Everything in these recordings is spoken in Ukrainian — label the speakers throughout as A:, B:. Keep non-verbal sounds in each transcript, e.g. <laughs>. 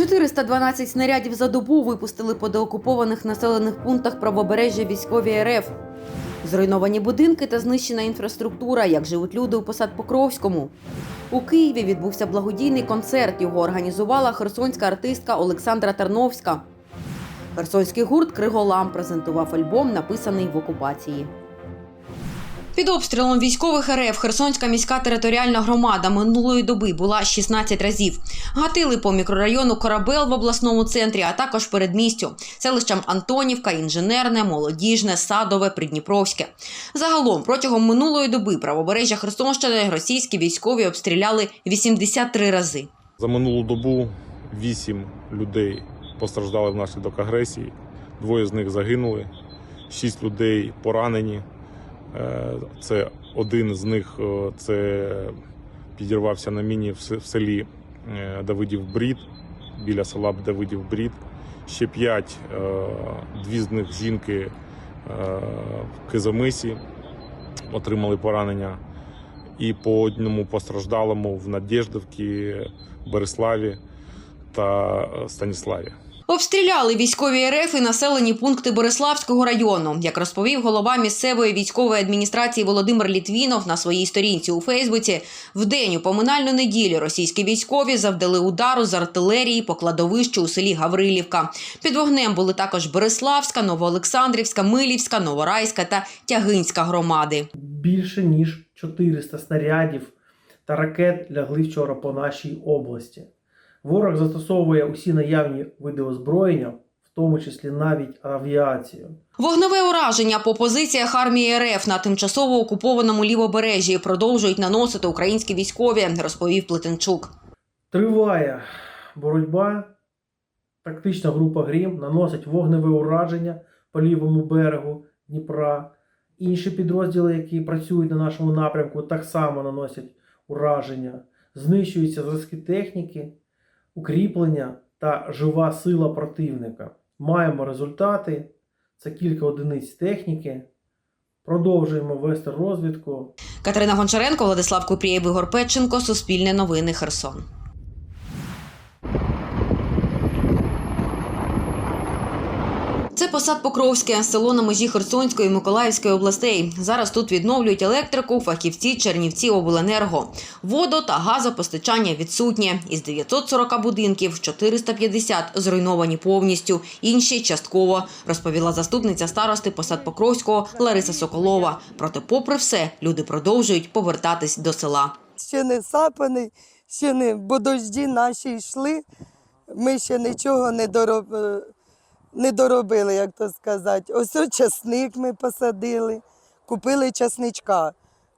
A: 412 снарядів за добу випустили по деокупованих населених пунктах правобережжя військові РФ. Зруйновані будинки та знищена інфраструктура, як живуть люди у посад Покровському. У Києві відбувся благодійний концерт. Його організувала херсонська артистка Олександра Тарновська. Херсонський гурт Криголам презентував альбом, написаний в окупації. Під обстрілом військових РФ Херсонська міська територіальна громада минулої доби була 16 разів. Гатили по мікрорайону Корабел в обласному центрі, а також передмістю, селищам Антонівка, Інженерне, Молодіжне, Садове, Придніпровське. Загалом протягом минулої доби правобережжя Херсонщини російські військові обстріляли 83 рази.
B: За минулу добу вісім людей постраждали внаслідок агресії. Двоє з них загинули, шість людей поранені. Е, Це один з них е, це підірвався на міні в селі е, Давидів Брід, біля села Давидів Брід. Ще п'ять, дві з них жінки в Кизомисі отримали поранення. І по одному постраждалому в Надєждовці, Береславі та Станіславі.
A: Обстріляли військові РФ і населені пункти Бориславського району. Як розповів голова місцевої військової адміністрації Володимир Літвінов на своїй сторінці у Фейсбуці, в день у поминальну неділю російські військові завдали удару з артилерії по кладовищу у селі Гаврилівка. Під вогнем були також Береславська, Новоолександрівська, Милівська, Новорайська та Тягинська громади.
C: більше ніж 400 снарядів та ракет лягли вчора по нашій області. Ворог застосовує усі наявні види озброєння, в тому числі навіть авіацію.
A: Вогневе ураження по позиціях армії РФ на тимчасово окупованому лівобережжі продовжують наносити українські військові, розповів Плетенчук.
C: Триває боротьба. Тактична група Грім наносить вогневе ураження по лівому берегу Дніпра. Інші підрозділи, які працюють на нашому напрямку, так само наносять ураження. Знищуються зразки техніки, укріплення та жива сила противника. Маємо результати. Це кілька одиниць техніки. Продовжуємо вести розвідку.
A: Катерина Гончаренко, Владислав Купрієв, Ігор Петченко, Суспільне новини, Херсон. Посад Покровське, село на межі Херсонської і Миколаївської областей. Зараз тут відновлюють електрику, фахівці Чернівці обленерго. Водо та газопостачання відсутнє. Із 940 будинків 450 зруйновані повністю, інші частково, розповіла заступниця старости посад Покровського Лариса Соколова. Проте, попри все, люди продовжують повертатись до села.
D: ще не сапаний, ще не, бо дожді наші йшли. Ми ще нічого не, дороб, е, не доробили, як то сказати. Ось часник ми посадили, купили часничка,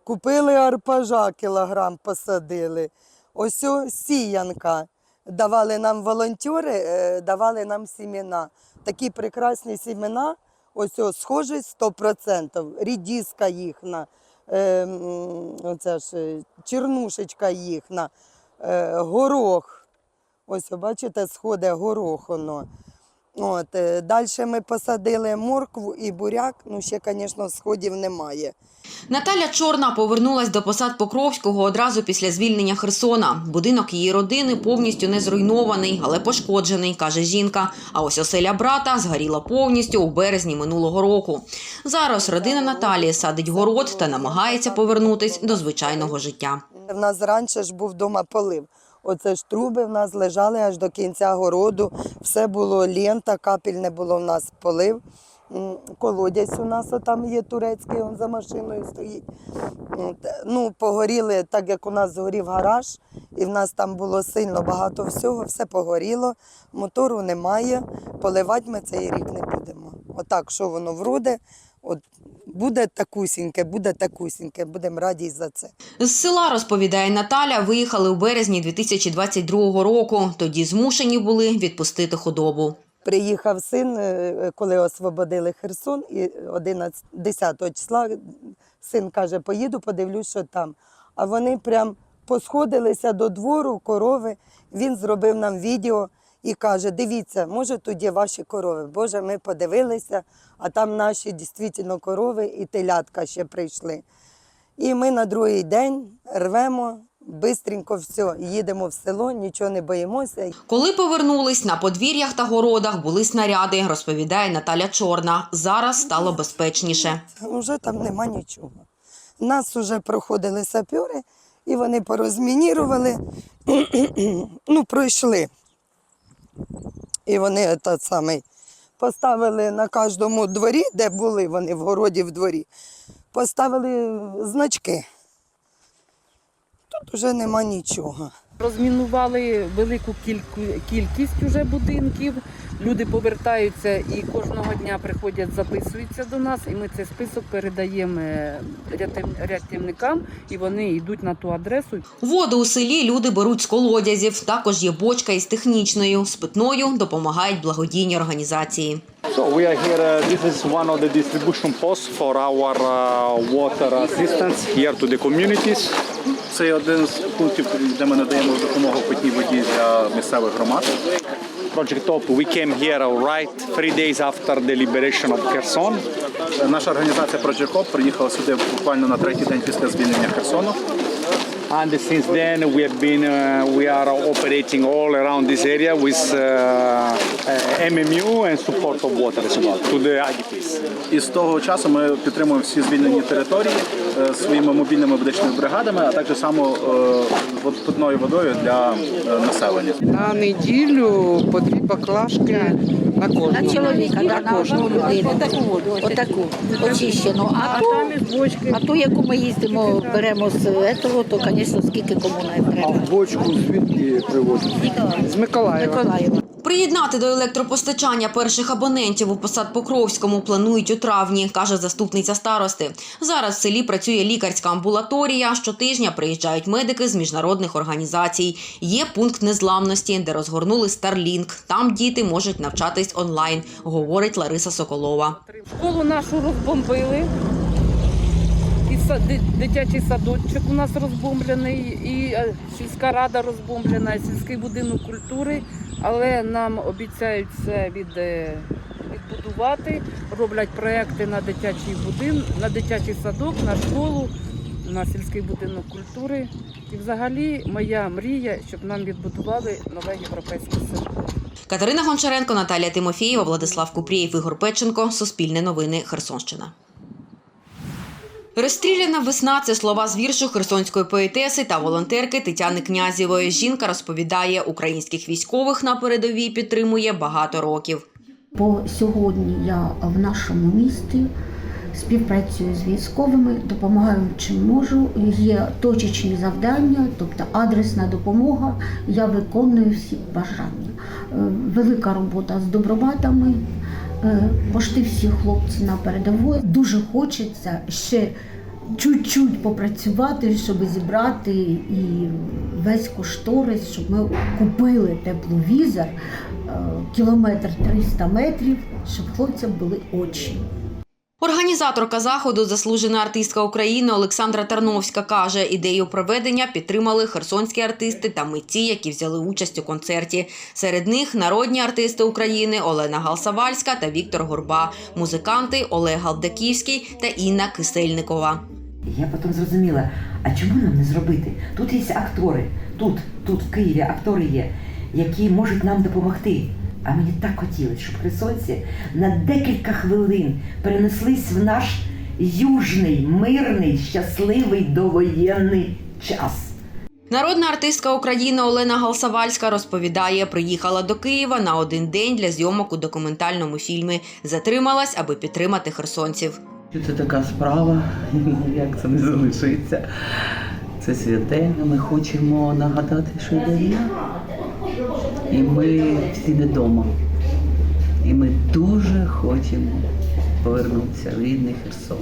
D: купили арпажа кілограм посадили. Ось сіянка. Давали нам волонтери, е, давали нам сімена. Такі прекрасні сімена, ось схожі 100%, рідіска їхня е, м, оце ж, е, чернушечка їхня, е, горох. Ось, бачите, сходить горох воно. От, Далі ми посадили моркву і буряк, ну ще, звісно, сходів немає.
A: Наталя Чорна повернулась до посад Покровського одразу після звільнення Херсона. Будинок її родини повністю не зруйнований, але пошкоджений, каже жінка. А ось оселя брата згоріла повністю у березні минулого року. Зараз родина Наталії садить город та намагається повернутись до звичайного життя.
D: В нас раніше ж був вдома полив. Оце ж труби в нас лежали аж до кінця городу. Все було лента, капель не було в нас полив. Колодязь у нас там є турецький, він за машиною стоїть. Ну, погоріли, так як у нас згорів гараж, і в нас там було сильно багато всього, все погоріло, мотору немає, поливати ми цей рік не будемо. Отак, що воно вроде, от буде такусіньке, буде такусіньке, будемо раді за це.
A: З села, розповідає Наталя, виїхали у березні 2022 року. Тоді змушені були відпустити худобу.
D: Приїхав син, е, коли освободили Херсон, і 11, 10 числа син каже, поїду, подивлюсь, що там. А вони прям посходилися до двору, корови. Він зробив нам відео і каже: дивіться, може, тут є ваші корови. Боже, ми подивилися, а там наші дійсно корови і телятка ще прийшли. І ми на другий день рвемо, Бистренько все, їдемо в село, нічого не боїмося.
A: Коли повернулись на подвір'ях та городах, були снаряди, розповідає Наталя Чорна. Зараз стало безпечніше.
D: Вже там нема нічого. Нас вже проходили сапери, і вони порозмінірували, <clears throat> ну, пройшли. І вони тот самий, поставили на кожному дворі, де були вони в городі в дворі, поставили значки. Тут вже нема нічого.
E: Розмінували велику кількість уже будинків. Люди повертаються і кожного дня приходять, записуються до нас, і ми цей список передаємо е, рятівникам, і вони йдуть на ту адресу.
A: Воду у селі люди беруть з колодязів. Також є бочка із технічною. З питною допомагають благодійні організації.
F: So we are here. Uh, this is one of the distribution posts for our uh, water assistance here to the communities.
G: Це один з пунктів, де ми надаємо допомогу питній воді для місцевих громад.
F: Project Top. We came here right three days after the liberation of Kherson.
G: Наша організація Project Hope приїхала сюди буквально на третій день після звільнення Херсону.
F: And since then, we have been uh, we are operating all around this area with uh, uh, MMU and support of water as well to the IDPs.
G: І з того часу ми підтримуємо всі звільнені території е, своїми мобільними медичними бригадами, а також само е, питною водою для е, населення.
H: На неділю по дві баклажки на кожного.
I: На чоловіка, да, на кожну людину.
E: Отаку,
I: Отаку очищену. А, ту, а ту, яку ми їздимо, беремо з цього, то, звісно, скільки кому не треба.
H: Бочку звідки привозять? З Миколаєва.
I: Миколаєва.
A: Приєднати до електропостачання перших абонентів у посад Покровському планують у травні, каже заступниця старости. Зараз в селі працює лікарська амбулаторія. Щотижня приїжджають медики з міжнародних організацій. Є пункт незламності, де розгорнули Starlink. Там діти можуть навчатись онлайн, говорить Лариса Соколова.
E: Школу нашу розбомбили. Дитячий садочок у нас розбомблений, і е, сільська рада розбомблена, і сільський будинок культури. Але нам обіцяють це від, е, відбудувати, роблять проекти на дитячий будин, на дитячий садок, на школу, на сільський будинок культури. І взагалі моя мрія, щоб нам відбудували нове європейське село.
A: Катерина Гончаренко, Наталія Тимофієва, Владислав Купрієв, Ігор Печенко. Суспільне новини. Херсонщина. Розстріляна весна це слова з віршу херсонської поетеси та волонтерки Тетяни Князєвої. Жінка розповідає, українських військових на передовій підтримує багато років.
J: По сьогодні я в нашому місті співпрацюю з військовими, допомагаю чим можу. Є точечні завдання, тобто адресна допомога. Я виконую всі бажання. Е, Велика робота з добробатами. Е, Пошти всі хлопці на передовій. Дуже хочеться ще чуть-чуть попрацювати, щоб зібрати і весь кошторис, щоб ми купили тепловізор е, кілометр 300 метрів, щоб хлопцям були очі.
A: Організаторка заходу, заслужена артистка України Олександра Тарновська, каже, ідею проведення підтримали херсонські артисти та митці, які взяли участь у концерті. Серед них народні артисти України Олена Галсавальська та Віктор Горба, музиканти Олег Галдаківський та Інна Кисельникова.
K: Я потім зрозуміла, а чому нам не зробити? Тут є актори, тут, тут в Києві актори є, які можуть нам допомогти. А мені так хотілося, щоб херсонці на декілька хвилин перенеслись в наш южний, мирний, щасливий довоєнний час.
A: Народна артистка України Олена Галсавальська розповідає, приїхала до Києва на один день для зйомок у документальному фільмі. Затрималась, аби підтримати херсонців.
L: Це така справа, <laughs> як це не залишиться. Це святе. Ми хочемо нагадати, що йде війна. І ми всі не вдома. І ми дуже хочемо повернутися в рідний Херсон.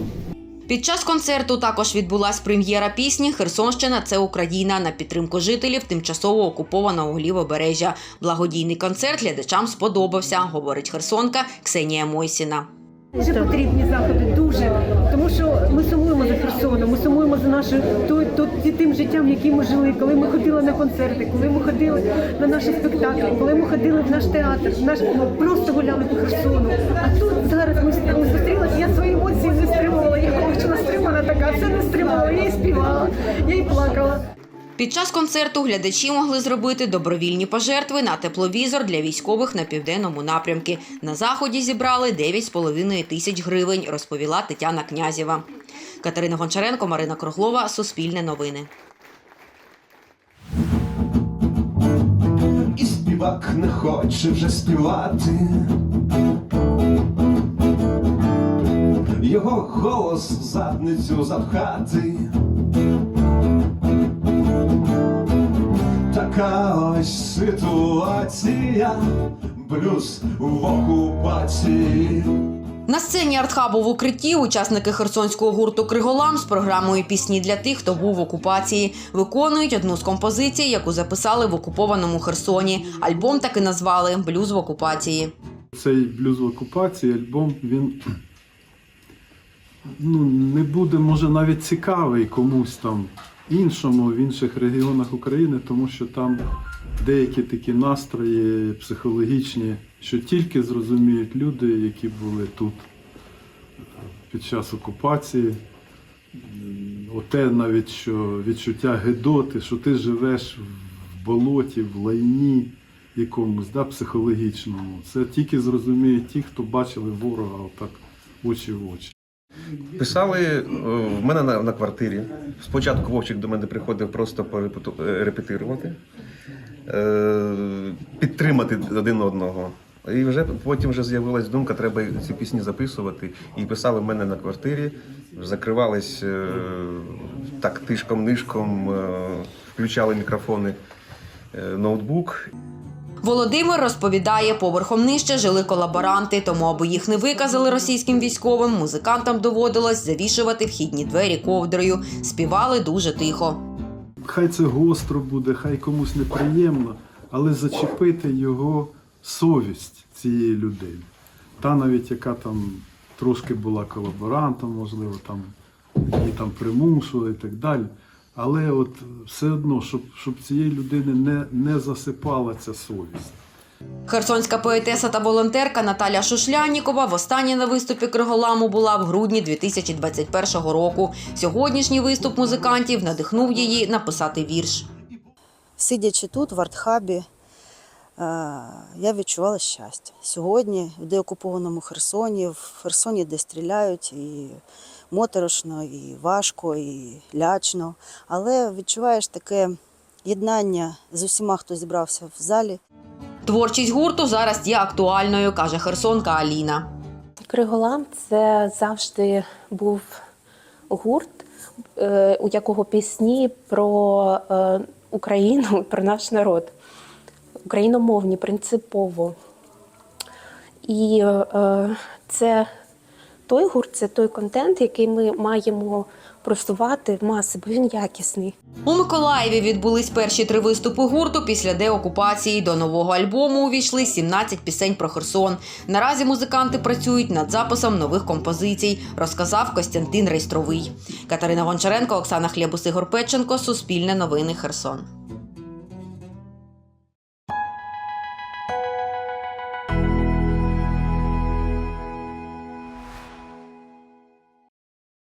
A: Під час концерту також відбулась прем'єра пісні Херсонщина це Україна на підтримку жителів тимчасово окупованого лівобережжя. Благодійний концерт глядачам сподобався, говорить херсонка Ксенія Мойсіна.
M: Дуже потрібні заходи, дуже. Тому що ми сумуємо за Херсоном, ми сумуємо за нашою то, то, тим життям, яким ми жили, коли ми ходили на концерти, коли ми ходили на наші спектаклі, коли ми ходили в наш театр, в наш просто гуляли по Херсону. А тут зараз ми зустрілися, я свої емоції не стримувала, я кончила стримана така, це не стримувала, я і співала, я і плакала.
A: Під час концерту глядачі могли зробити добровільні пожертви на тепловізор для військових на південному напрямку. На заході зібрали 9,5 тисяч гривень, розповіла Тетяна Князєва. Катерина Гончаренко, Марина Круглова, Суспільне новини.
N: І співак не хоче вже співати. Його голос в задницю запхати. Така ось ситуація, блюз в окупації.
A: На сцені артхабу в укритті учасники херсонського гурту Криголам з програмою Пісні для тих, хто був в окупації виконують одну з композицій, яку записали в окупованому Херсоні. Альбом таки назвали Блюз в окупації.
O: Цей блюз в окупації альбом він ну, не буде, може, навіть цікавий комусь там іншому в інших регіонах України, тому що там деякі такі настрої психологічні, що тільки зрозуміють люди, які були тут під час окупації. Оте навіть що відчуття гидоти, що ти живеш в болоті, в лайні якомусь да, психологічному. Це тільки зрозуміють ті, хто бачили ворога отак очі в очі.
P: Писали е, в мене на, на квартирі. Спочатку Вовчик до мене приходив просто е, репетирувати, е, підтримати один одного. І вже потім вже з'явилась думка, треба ці пісні записувати. І писали в мене на квартирі, закривались так тишком-нишком, включали мікрофони, ноутбук
A: Володимир розповідає, поверхом нижче жили колаборанти, тому аби їх не виказали російським військовим, музикантам доводилось завішувати вхідні двері ковдрою. Співали дуже тихо.
O: Хай це гостро буде, хай комусь неприємно, але зачепити його совість цієї людини. Та навіть яка там трошки була колаборантом, можливо, там її там примушували і так далі. Але от все одно, щоб, щоб цієї людини не, не засипала ця совість.
A: Херсонська поетеса та волонтерка Наталя Шушлянікова востаннє на виступі Криголаму була в грудні 2021 року. Сьогоднішній виступ музикантів надихнув її написати вірш.
Q: Сидячи тут, в артхабі, е, я відчувала щастя. Сьогодні, в деокупованому Херсоні, в Херсоні, де стріляють, і моторошно, і важко, і лячно. Але відчуваєш таке єднання з усіма, хто зібрався в залі.
A: Творчість гурту зараз є актуальною, каже херсонка Аліна.
R: Криголам це завжди був гурт, е, у якого пісні про е, Україну, про наш народ, україномовні принципово. І е, це той гурт, це той контент, який ми маємо просувати в маси, бо він якісний.
A: У Миколаєві відбулись перші три виступи гурту після деокупації. До нового альбому увійшли 17 пісень про Херсон. Наразі музиканти працюють над записом нових композицій, розказав Костянтин Рейстровий. Катерина Гончаренко, Оксана Хлєбус, Ігор Петченко, Суспільне новини Херсон.